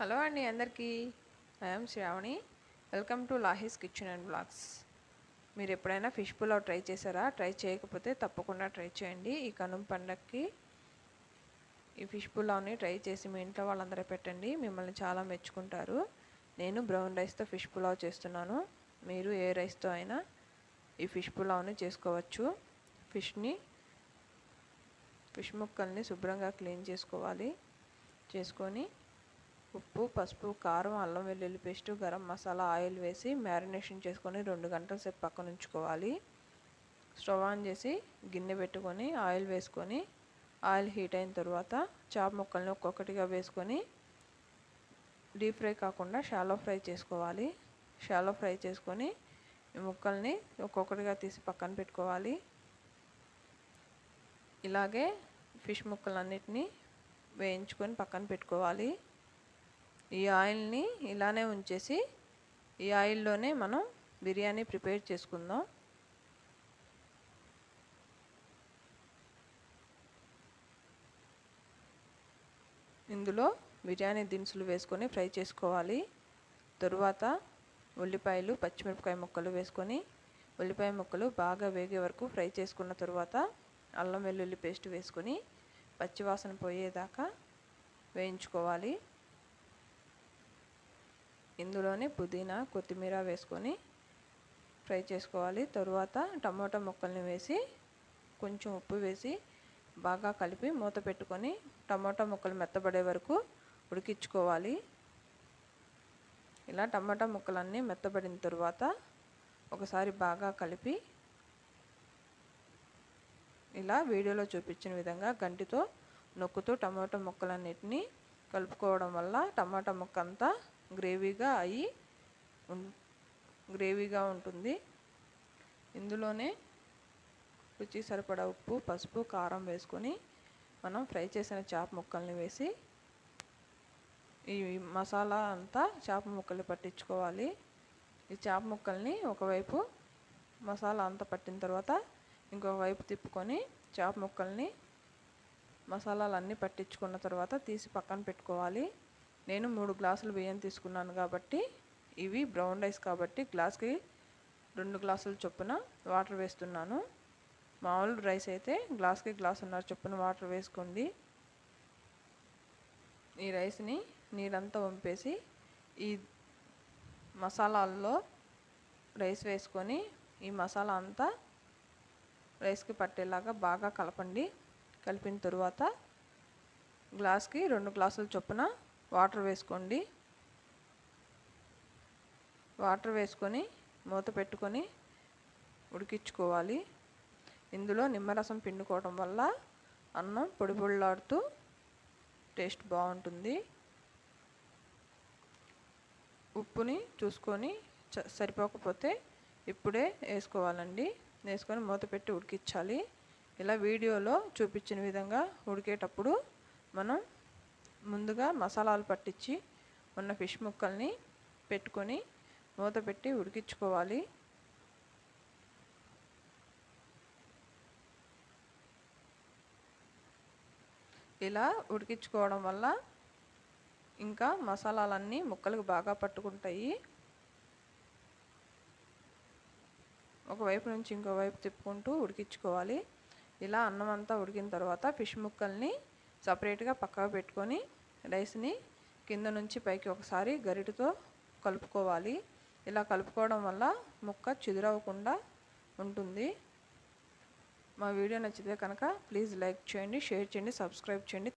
Hello అండి అందరికీ. I'm Shravani. Welcome to Lahi's kitchen and blogs. మీరు ఎప్పుడైనా ఫిష్ పులావ్ ట్రై చేశారా? ట్రై చేయకపోతే తప్పకుండా ట్రై చేయండి. ఈ కనుమ పండగకి ఈ ఫిష్ పులావ్ని ట్రై చేసి మీ ఇంట్లో వాళ్ళందరూ పెట్టండి. మిమ్మల్ని చాలా మెచ్చుకుంటారు. నేను బ్రౌన్ రైస్తో ఫిష్ పులావ్ చేస్తున్నాను. మీరు ఏ రైస్తో అయినా ఈ ఫిష్ పులావ్ని చేసుకోవచ్చు. ఫిష్ని ఫిష్ ముక్కల్ని శుభ్రంగా క్లీన్ చేసుకోవాలి. చేసుకొని ఉప్పు పసుపు కారం అల్లం వెల్లుల్లి పేస్ట్ గరం మసాలా ఆయిల్ వేసి మ్యారినేషన్ చేసుకొని రెండు గంటల సేపు పక్కన ఉంచుకోవాలి. స్టవ్ ఆన్ చేసి గిన్నె పెట్టుకొని ఆయిల్ వేసుకొని ఆయిల్ హీట్ అయిన తర్వాత చాప ముక్కల్ని ఒక్కొక్కటిగా వేసుకొని డీప్ ఫ్రై కాకుండా షాలో ఫ్రై చేసుకోవాలి. షాలో ఫ్రై చేసుకొని ఈ ముక్కల్ని ఒక్కొక్కటిగా తీసి పక్కన పెట్టుకోవాలి. ఇలాగే ఫిష్ ముక్కలన్నిటినీ వేయించుకొని పక్కన పెట్టుకోవాలి. ఈ ఆయిల్ని ఇలానే ఉంచేసి ఈ ఆయిల్లోనే మనం బిర్యానీ ప్రిపేర్ చేసుకుందాం. ఇందులో బిర్యానీ దినుసులు వేసుకొని ఫ్రై చేసుకోవాలి. తరువాత ఉల్లిపాయలు పచ్చిమిరపకాయ ముక్కలు వేసుకొని ఉల్లిపాయ ముక్కలు బాగా వేగే వరకు ఫ్రై చేసుకున్న తరువాత అల్లం వెల్లుల్లి పేస్ట్ వేసుకొని పచ్చివాసన పోయేదాకా వేయించుకోవాలి. ఇందులోనే పుదీనా కొత్తిమీర వేసుకొని ఫ్రై చేసుకోవాలి. తరువాత టమాటా ముక్కల్ని వేసి కొంచెం ఉప్పు వేసి బాగా కలిపి మూత పెట్టుకొని టమాటా ముక్కలు మెత్తబడే వరకు ఉడికించుకోవాలి. ఇలా టమాటా ముక్కలన్నీ మెత్తబడిన తరువాత ఒకసారి బాగా కలిపి ఇలా వీడియోలో చూపించిన విధంగా గంటితో నొక్కుతూ టమాటా ముక్కలన్నిటిని కలుపుకోవడం వల్ల టమాటా ముక్క అంతా గ్రేవీగా అయ్యి గ్రేవీగా ఉంటుంది. ఇందులోనే రుచి సరిపడా ఉప్పు పసుపు కారం వేసుకొని మనం ఫ్రై చేసిన చేప ముక్కల్ని వేసి ఈ మసాలా అంతా చేప ముక్కలు పట్టించుకోవాలి. ఈ చేప ముక్కల్ని ఒకవైపు మసాలా అంతా పట్టిన తర్వాత ఇంకొక వైపు తిప్పుకొని చేప ముక్కల్ని మసాలాలన్నీ పట్టించుకున్న తర్వాత తీసి పక్కన పెట్టుకోవాలి. నేను మూడు గ్లాసులు బియ్యం తీసుకున్నాను కాబట్టి ఇవి బ్రౌన్ రైస్ కాబట్టి గ్లాస్కి రెండు గ్లాసుల చొప్పున వాటర్ వేస్తున్నాను. మామూలు రైస్ అయితే గ్లాస్కి గ్లాసున్నర చొప్పున వాటర్ వేసుకోండి ఈ రైస్ని నీరంతా వంపేసి ఈ మసాలాల్లో రైస్ వేసుకొని ఈ మసాలా అంతా రైస్కి పట్టేలాగా బాగా కలపండి. కలిపిన తరువాత గ్లాస్కి రెండు గ్లాసుల చొప్పున వాటర్ వేసుకోండి. వాటర్ వేసుకొని మూత పెట్టుకొని ఉడికించుకోవాలి. ఇందులో నిమ్మరసం పిండుకోవడం వల్ల అన్నం పొడి పొడిలాడుతూ టేస్ట్ బాగుంటుంది. ఉప్పుని చూసుకొని సరిపోకపోతే ఇప్పుడే వేసుకోవాలండి. వేసుకొని మూత పెట్టి ఉడికించాలి. ఇలా వీడియోలో చూపించిన విధంగా ఉడికేటప్పుడు మనం ముందుగా మసాలాలు పట్టించి ఉన్న ఫిష్ ముక్కల్ని పెట్టుకొని మూత పెట్టి ఉడికించుకోవాలి. ఇలా ఉడికించుకోవడం వల్ల ఇంకా మసాలాలన్నీ ముక్కలకు బాగా పట్టుకుంటాయి. ఒకవైపు నుంచి ఇంకోవైపు తిప్పుకుంటూ ఉడికించుకోవాలి. ఇలా అన్నం అంతా ఉడికిన తర్వాత ఫిష్ ముక్కల్ని సపరేట్గా పక్కకు పెట్టుకొని రైస్ని కింద నుంచి పైకి ఒకసారి గరిటతో కలుపుకోవాలి. ఇలా కలుపుకోవడం వల్ల ముక్క చిదురవ్వకుండా ఉంటుంది. మా వీడియో నచ్చితే కనుక ప్లీజ్ లైక్ చేయండి షేర్ చేయండి సబ్స్క్రైబ్ చేయండి.